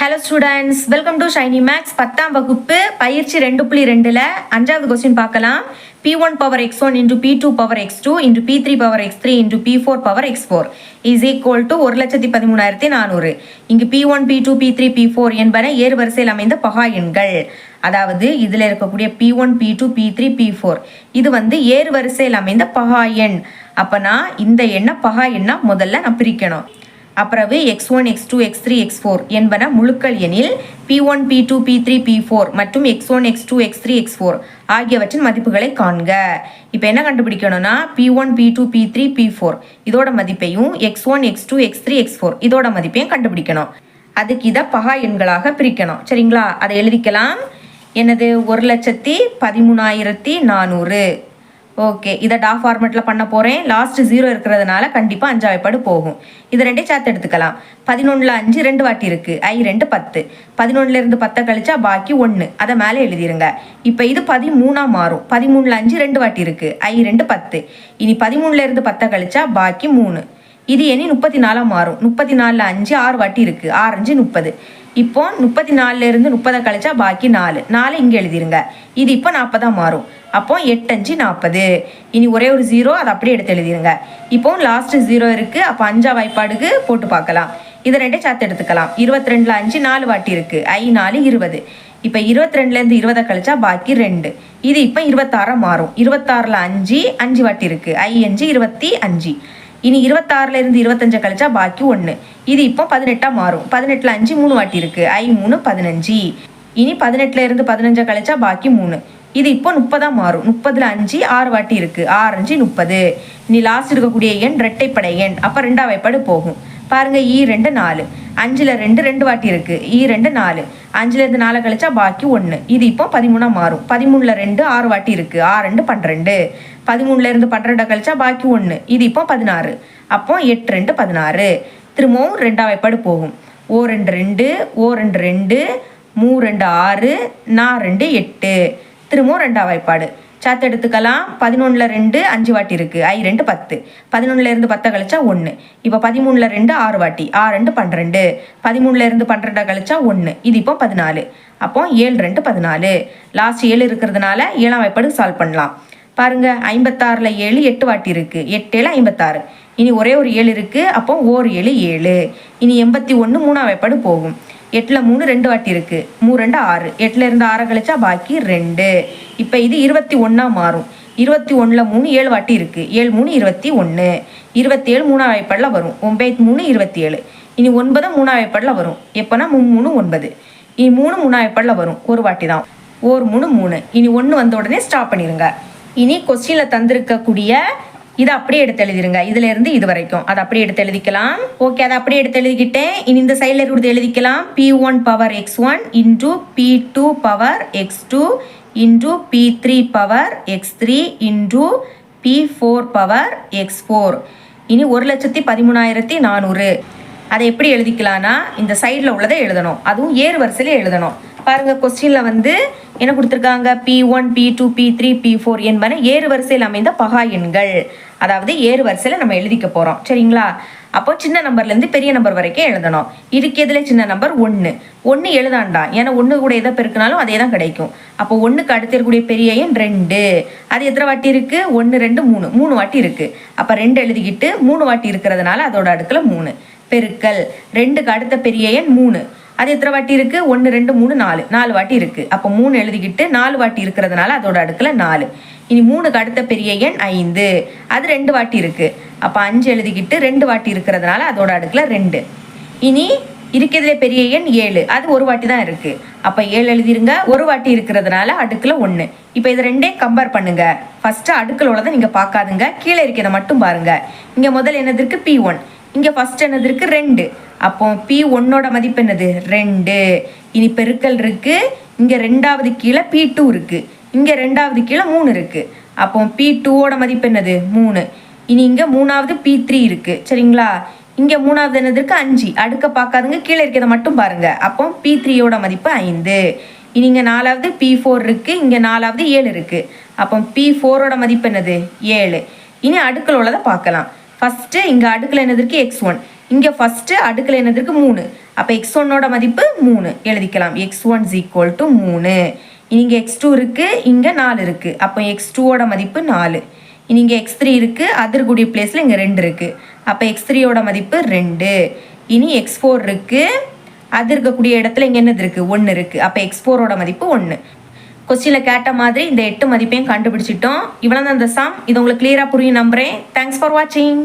Hello students welcome to Shiny Maths பத்தாம் வகுப்பு பயிற்சி ரெண்டு புள்ளி ரெண்டில் அஞ்சாவது கொஸ்டின் பார்க்கலாம். P one power X one into P two power X two into P three power X three into P four power X four is equal to ஒரு லட்சத்தி பதிமூணாயிரத்தி நானூறு. இங்கு P one P two P three P four என்பன ஏறு வரிசையில் அமைந்த பகா எண்கள். அதாவது இதில் இருக்கக்கூடிய P one P two P three P four இது வந்து ஏறு வரிசையில் அமைந்த பகா எண். அப்போனா இந்த எண்ணை பகா எண்ணா முதல்ல நான் பிரிக்கணும். அப்புறவு X one X two X three X four என்பன முழுக்கள் எனில் P one P two P three P four மற்றும் X one X two X three X four ஆகியவற்றின் மதிப்புகளை காண்க. இப்போ என்ன கண்டுபிடிக்கணும்னா P one P two P three P four இதோட மதிப்பையும் X one X two X three X four இதோட மதிப்பையும் கண்டுபிடிக்கணும். அதுக்கு இதை பகா எண்களாக பிரிக்கணும். சரிங்களா? அதை எழுதிக்கலாம். எனது ஒரு லட்சத்தி பதிமூணாயிரத்தி நானூறு. ஓகே இதை டா ஃபார்மெட்டில் பண்ண போகிறேன் லாஸ்ட் ஜீரோ இருக்கிறதுனால கண்டிப்பாக அஞ்சாவைப்பாடு போகும். இது ரெண்டே சேர்த்து எடுத்துக்கலாம். பதினொன்றில் அஞ்சு ரெண்டு வாட்டி இருக்குது ஐ ரெண்டு பத்து. பதினொன்றுலேருந்து பத்தை கழிச்சா பாக்கி ஒன்று அதை மேலே எழுதிருங்க. இப்போ இது பதிமூணாக மாறும். பதிமூணில் அஞ்சு ரெண்டு வாட்டி இருக்குது ஐ ரெண்டு பத்து. இனி பதிமூணுலேருந்து பத்தை கழிச்சா பாக்கி மூணு. இது இனி முப்பத்தி நாலாக மாறும். முப்பத்தி நாலில் அஞ்சு ஆறு வாட்டி இருக்குது ஆறு அஞ்சு முப்பது. இப்போ முப்பத்தி நாலுலேருந்து முப்பதை கழிச்சா பாக்கி நாலு. நாலு இங்கே எழுதிருங்க. இது இப்போ நாற்பதாக மாறும். அப்போ எட்டஞ்சு நாற்பது இனி ஒரே ஒரு ஜீரோ அதை அப்படியே எடுத்து எழுதிருங்க. இப்போ லாஸ்ட்டு ஜீரோ இருக்குது அப்போ அஞ்சா வாய்ப்பாடுக்கு போட்டு பார்க்கலாம். இதை ரெண்டே சேர்த்து எடுத்துக்கலாம். இருபத்தி ரெண்டில் அஞ்சு நாலு வாட்டி இருக்குது ஐ நாலு இருபது. இப்போ இருபத்தி ரெண்டுலேருந்து இருபதை கழிச்சா பாக்கி ரெண்டு. இது இப்போ இருபத்தாறாக மாறும். இருபத்தாறில் அஞ்சு அஞ்சு வாட்டி இருக்குது ஐ அஞ்சு இருபத்தி அஞ்சு. இனி இருபத்தாறுல இருந்து இருபத்தஞ்சை கழிச்சா பாக்கி ஒன்று இது இப்போ பதினெட்டாக மாறும். பதினெட்டில் அஞ்சு மூணு வாட்டி இருக்குது ஐ மூணு பதினஞ்சு. இனி பதினெட்டுல இருந்து பதினஞ்சை கழிச்சா பாக்கி மூணு. இது இப்போ முப்பதாக மாறும். முப்பதில் அஞ்சு ஆறு வாட்டி இருக்குது ஆறு அஞ்சு முப்பது. இனி லாஸ்ட் இருக்கக்கூடிய எண் ரெட்டைப்படை எண். அப்போ ரெண்டாம் வாய்ப்பாடு போகும். பாருங்க ஈ ரெண்டு நாலு. அஞ்சில் ரெண்டு ரெண்டு வாட்டி இருக்குது ஈ ரெண்டு நாலு. அஞ்சில் இருந்து நாலு கழிச்சா பாக்கி ஒன்று இது இப்போ பதிமூணா மாறும். பதிமூணில் ரெண்டு ஆறு வாட்டி இருக்குது ஆறு ரெண்டு பன்னிரெண்டு. பதிமூணுல இருந்து பன்னிரெண்டை கழிச்சா பாக்கி ஒன்று இது இப்போ பதினாறு. அப்போ எட்டு ரெண்டு பதினாறு. திரும்பவும் ரெண்டாம் வாய்ப்பாடு போகும். ஓ ரெண்டு ரெண்டு ஓ ரெண்டு ரெண்டு மூ ரெண்டு ஆறு நா ரெண்டு எட்டு. திரும்பவும் ரெண்டாம் வாய்ப்பாடு சாத்து எடுத்துக்கலாம். பதினொன்றில் ரெண்டு அஞ்சு வாட்டி இருக்குது ஐ ரெண்டு பத்து. பதினொன்றுல இருந்து பத்தை கழிச்சா ஒன்று இப்போ பதிமூணில் ரெண்டு ஆறு வாட்டி. ஆறு ரெண்டு பன்னிரெண்டு. பதிமூணுலேருந்து இருந்து கழிச்சா ஒன்று இது இப்போ பதினாலு. அப்போ ஏழு ரெண்டு பதினாலு. லாஸ்ட் ஏழு இருக்கிறதுனால ஏழாம் வாய்ப்பாடு சால்வ் பண்ணலாம். பாருங்கள் ஐம்பத்தாறில் ஏழு எட்டு வாட்டி இருக்குது எட்டு ஏழு ஐம்பத்தாறு. இனி ஒரே ஒரு ஏழு இருக்குது அப்போ ஓர் ஏழு ஏழு. இனி எண்பத்தி ஒன்று மூணாம் வேப்பாடு போகும். எட்டில் மூணு ரெண்டு வாட்டி இருக்குது மூ ரெண்டு ஆறு. எட்டில் இருந்து ஆறை கழிச்சா பாக்கி ரெண்டு. இப்போ இது இருபத்தி ஒன்றா மாறும். இருபத்தி ஒன்றில் மூணு ஏழு வாட்டி இருக்குது ஏழு மூணு இருபத்தி ஒன்று இருபத்தி ஏழு மூணாம் வாய்ப்பாடில் வரும். ஒம்பது மூணு இருபத்தி ஏழு இனி ஒன்பது மூணாம் வாய்ப்பாடில் வரும். எப்போனா மூணு ஒன்பது. இனி மூணு மூணாம் வாய்ப்பாடில் வரும். ஒரு வாட்டி தான் ஒரு மூணு மூணு. இனி ஒன்று வந்த உடனே ஸ்டாப் பண்ணிடுங்க இனி கொஸ்டினில் தந்திருக்கக்கூடிய இதை அப்படியே எடுத்து எழுதிருங்க. இதுல இருந்து இது வரைக்கும். அதை அப்படியே எடுத்து எழுதிக்கலாம். ஓகே அதை அப்படியே எடுத்து எழுதிக்கிட்டேன். இனி இந்த சைடில் இருக்கிறது எழுதிக்கலாம். P one power X one into P two power X two into P three power X three into P four power X four இனி ஒரு லட்சத்தி பதிமூணாயிரத்தி நானூறு. அதை எப்படி எழுதிக்கலாம்னா இந்த சைடில் உள்ளதை எழுதணும். அதுவும் ஏறு வரிசையில் எழுதணும். பாருங்கள் கொஸ்டினில் வந்து என்ன கொடுத்துருக்காங்க? P one P two P three P four என்பன ஏறு வரிசையில் அமைந்த பகா எண்கள். அதாவது ஏறு வரிசையில் நம்ம எழுதிக்க போகிறோம் சரிங்களா? அப்போ சின்ன நம்பர்லேருந்து பெரிய நம்பர் வரைக்கும் எழுதணும். இதுக்கு எதில் சின்ன நம்பர் ஒன்று ஒன்று எழுதாண்டா. ஏன்னா ஒன்று கூட எதை பெருக்கினாலும் அதே தான் கிடைக்கும். அப்போ ஒன்றுக்கு அடுத்து இருக்கக்கூடிய பெரிய எண் ரெண்டு. அது எத்தனை வாட்டி இருக்குது ஒன்று ரெண்டு மூணு. மூணு வாட்டி இருக்குது அப்போ ரெண்டு எழுதிக்கிட்டு மூணு வாட்டி இருக்கிறதுனால அதோட அடுக்கில் மூணு. பெருக்கல். ரெண்டுக்கு அடுத்த பெரிய எண் மூணு. அது எத்தனை வாட்டி இருக்கு? ஒன்று ரெண்டு மூணு நாலு. நாலு வாட்டி இருக்கு. அப்போ மூணு எழுதிக்கிட்டு நாலு வாட்டி இருக்கிறதுனால அதோட அடுக்கில் நாலு. இனி மூணுக்கு அடுத்த பெரிய எண் ஐந்து. அது ரெண்டு வாட்டி இருக்கு. அப்போ அஞ்சு எழுதிக்கிட்டு ரெண்டு வாட்டி இருக்கிறதுனால அதோட அடுக்கில் ரெண்டு. இனி இருக்கிறதுல பெரிய எண் ஏழு. அது ஒரு வாட்டி தான் இருக்கு. அப்போ ஏழு எழுதிருங்க. ஒரு வாட்டி இருக்கிறதுனால அடுக்கில் ஒன்று இப்போ இது ரெண்டையும் கம்பேர் பண்ணுங்க. ஃபர்ஸ்ட் அடுக்கில் உள்ளதை நீங்க பார்க்காதுங்க. கீழே இருக்கிறத மட்டும் பாருங்க. இங்க முதல் என்னது இருக்கு? பி ஒன் இங்கே ஃபஸ்ட் என்னது இருக்குது ரெண்டு. அப்போ பி ஒன்னோட மதிப்பு என்னது? ரெண்டு. இனி பெருக்கல் இருக்குது இங்கே ரெண்டாவது கீழே பி டூ இருக்குது இங்கே ரெண்டாவது கீழே மூணு இருக்குது அப்போ பி டூவோட மதிப்பு என்னது? மூணு. இனி இங்கே மூணாவது பி த்ரீ இருக்குது சரிங்களா? இங்கே மூணாவது என்னது இருக்குது அஞ்சு. அடுக்க பார்க்காதுங்க. கீழே இருக்கிறத மட்டும் பாருங்க. அப்போ பி த்ரீயோட மதிப்பு ஐந்து. இனி இங்கே நாலாவது பி ஃபோர் இருக்குது இங்கே நாலாவது ஏழு இருக்குது அப்போ பி ஃபோரோட மதிப்பு என்னது? ஏழு. இனி அடுக்கல் உள்ளதை பார்க்கலாம். ஃபஸ்ட்டு இங்கே அடுக்கில் என்னதற்கு எக்ஸ் ஒன் இங்கே ஃபஸ்ட்டு அடுக்கில் என்னதற்கு மூணு? அப்போ எக்ஸ் ஒன்னோட மதிப்பு மூணு. எழுதிக்கலாம். எக்ஸ் ஒன் ஈக்குவல் டு மூணு. இங்கே எக்ஸ் டூ இருக்குது இங்கே நாலு இருக்குது அப்போ எக்ஸ் டூவோட மதிப்பு நாலு. இனி இங்கே எக்ஸ் த்ரீ இருக்குது அதிர்கூடிய பிளேஸில் இங்கே ரெண்டு இருக்குது அப்போ எக்ஸ் த்ரீயோட மதிப்பு ரெண்டு. இனி எக்ஸ் ஃபோர் இருக்குது அது இருக்கக்கூடிய இடத்துல இங்கே என்னது இருக்குது ஒன்று இருக்குது அப்போ எக்ஸ் ஃபோரோட மதிப்பு ஒன்று கொஸ்டினில் கேட்ட மாதிரி இந்த எட்டு மதிப்பையும் கண்டுபிடிச்சிட்டோம். இவ்வளோ தான் இந்த சம் இது உங்களுக்கு கிளியராக புரியும் நம்புகிறேன் தேங்க்ஸ் ஃபார் வாட்சிங்